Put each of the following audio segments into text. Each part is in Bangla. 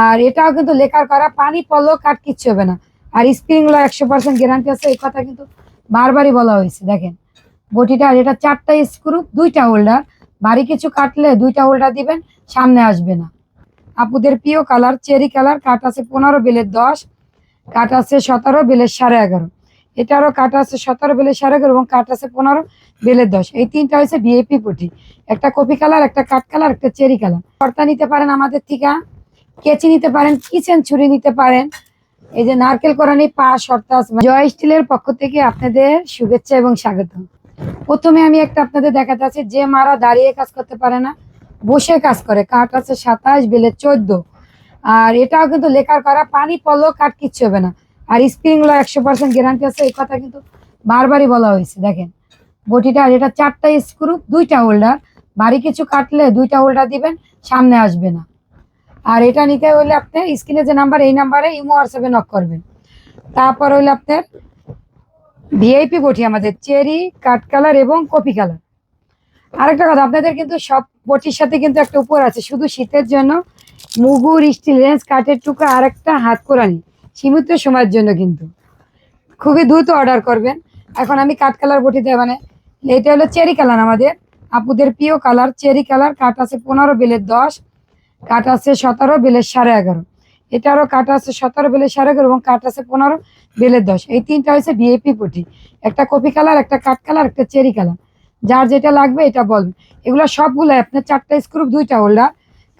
আর এটাও কিন্তু লেখার করা, পানি পড়লেও কাট কিচ্ছু হবে না। আর স্প্রিংগুলো একশো পার্সেন্ট গ্যারান্টি আছে, এই কথা কিন্তু বারবারই বলা হয়েছে, দেখেন। বটিটা, আর এটা চারটা স্ক্রু দুইটা হোল্ডার ভারী কিছু কাটলে দুইটা হোল্ডার দিবেন, সামনে আসবে না। আপুদের প্রিয় কালার চেরি কালার কাট আছে পনেরো, বেলের দশ, কাট আছে সতেরো, বেলের সাড়ে এগারো। এটারও কাট আছে সতেরো, বেলের সাড়ে এগারো এবং কাট আছে পনেরো, বেলের দশ। এই তিনটা হচ্ছে বিএপি পটি। একটা কপি কালার একটা কাঠ কালার একটা চেরি কালার কর্তা নিতে পারেন আমাদের থেকে। কেচি নিতে পারেন, কিচেন ছুরি নিতে পারেন। এই যে নারকেল কোরআনি পা সর্তাস জয় স্টিলের পক্ষ থেকে আপনাদের শুভেচ্ছা এবং স্বাগত। প্রথমে আমি একটা আপনাদের দেখাতে আছি যে মারা দাঁড়িয়ে কাজ করতে পারে না, বসে কাজ করে। কাঠ আছে সাতাশ, বেলে চোদ্দ। আর এটাও কিন্তু লেখার করা, পানি পড়লেও কাঠ কিচ্ছু হবে না। আর স্প্রিংগুলো একশো পার্সেন্ট গ্যারান্টি আছে, এই কথা কিন্তু বারবারই বলা হয়েছে, দেখেন। বটিটা, আর এটা চারটা স্ক্রু, দুইটা হোল্ডার বাড়ি কিছু কাটলে দুইটা হোল্ডার দিবেন, সামনে আসবে না। আর এটা নিতে হলে আপনার স্ক্রিনে যে নাম্বার, এই নাম্বারে ইমো, হোয়াটসঅ্যাপে নক করবেন। তারপর হইলে আপনার ভিআইপি বটি আমাদের, চেরি, কাঠ কালার এবং কপি কালার। আরেকটা কথা, আপনাদের কিন্তু সব বটির সাথে কিন্তু একটা উপর আছে, শুধু শীতের জন্য। মুগুর, স্টিল রেঞ্জ, কাঠের টুকরা আর একটা হাত কোরানি, সীমিত সময়ের জন্য কিন্তু। খুবই দ্রুত অর্ডার করবেন। এখন আমি কাঠ কালার বটি দেয় মানে এটা হলো চেরি কালার আমাদের। আপুদের প্রিয় কালার, চেরি কালার, কাঠ আছে পনেরো, বেলের দশ। কাঠ আছে সতেরো, বেলের সাড়ে এগারো। এটারও কাঠ আছে সতেরো, বেলের সাড়ে এগারো এবং কাঠ আছে পনেরো, বেলের দশ। এই তিনটা হচ্ছে বিএপি পটি। একটা কপি কালার, একটা কাঠ কালার, একটা চেরি কালার। যার যেটা লাগবে এটা বলবেন এগুলো সবগুলো আপনার চারটা স্ক্রুপ দুইটা হোল্ডার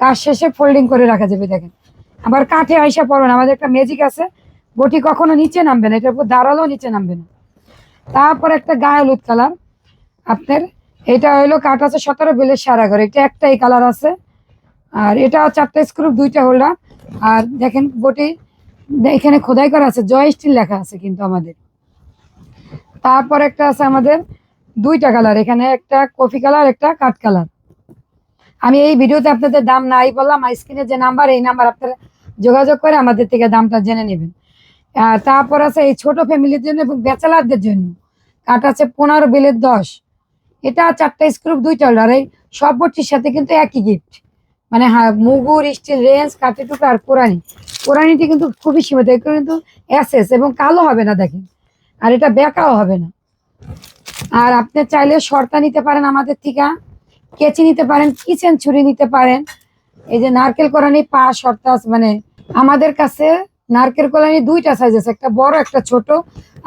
কাজ শেষে ফোল্ডিং করে রাখা যাবে, দেখেন। আবার কাঠে আইসা পড়বেন আমাদের একটা ম্যাজিক আছে। বটি কখনো নিচে নামবে না, এটার উপর দাঁড়ালেও নিচে নামবে না। তারপর একটা গায়ে হলুদ কালার। আপনার, এটা হলো কাঠ আছে সতেরো, বেলের সারা ঘর এটা একটাই কালার আছে। আর এটা চারটা স্ক্রুপ দুইটা হোল্ডার আর দেখেন, বটি, এখানে খোদাই করা আছে, জয় স্টিল লেখা আছে কিন্তু আমাদের। তারপর একটা আছে আমাদের দুইটা কালার এখানে একটা কফি কালার একটা কাঠ কালার আমি এই ভিডিওতে আপনাদের দাম নাই বললাম স্ক্রিনে যে নাম্বার এই নাম্বার আপনারা যোগাযোগ করে আমাদের থেকে দামটা জেনে নেবেন। আর তারপর আছে এই ছোট ফ্যামিলির জন্য এবং ব্যাচেলারদের জন্য। কাঠ আছে পনেরো বিলের দশ। এটা চারটা স্ক্রুপ দুইটা হোল্ডার এই সব বটির সাথে কিন্তু একই গিফট মানে হ্যাঁ মুগুর স্টিল রেঞ্জ কাঠের টুকরা আর কোরআনি কোরআনিটি কিন্তু খুবই সীমিত কিন্তু অ্যাসেস এবং কালো হবে না দেখেন। আর এটা বেকাও হবে না। আর আপনি চাইলে শর্তা নিতে পারেন আমাদের থেকে, কেচি নিতে পারেন, কিচেন ছুরি নিতে পারেন। এই যে নারকেল কোরআনি পা শর্তা মানে আমাদের কাছে নারকেল কোরআনি দুইটা সাইজ আছে, একটা বড়, একটা ছোট।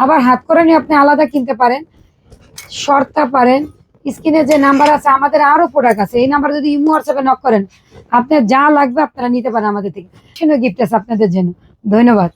আবার হাত কোরআনি আপনি আলাদা কিনতে পারেন, শর্তা পারেন। স্ক্রিনে যে নাম্বার আছে, আমাদের আরও প্রোডাক্ট আছে। এই নাম্বার যদি ইমো হোয়াটসঅ্যাপে নক করেন, আপনার যা লাগবে আপনারা নিতে পারেন আমাদের থেকে। গিফট আছে আপনাদের জন্য। ধন্যবাদ।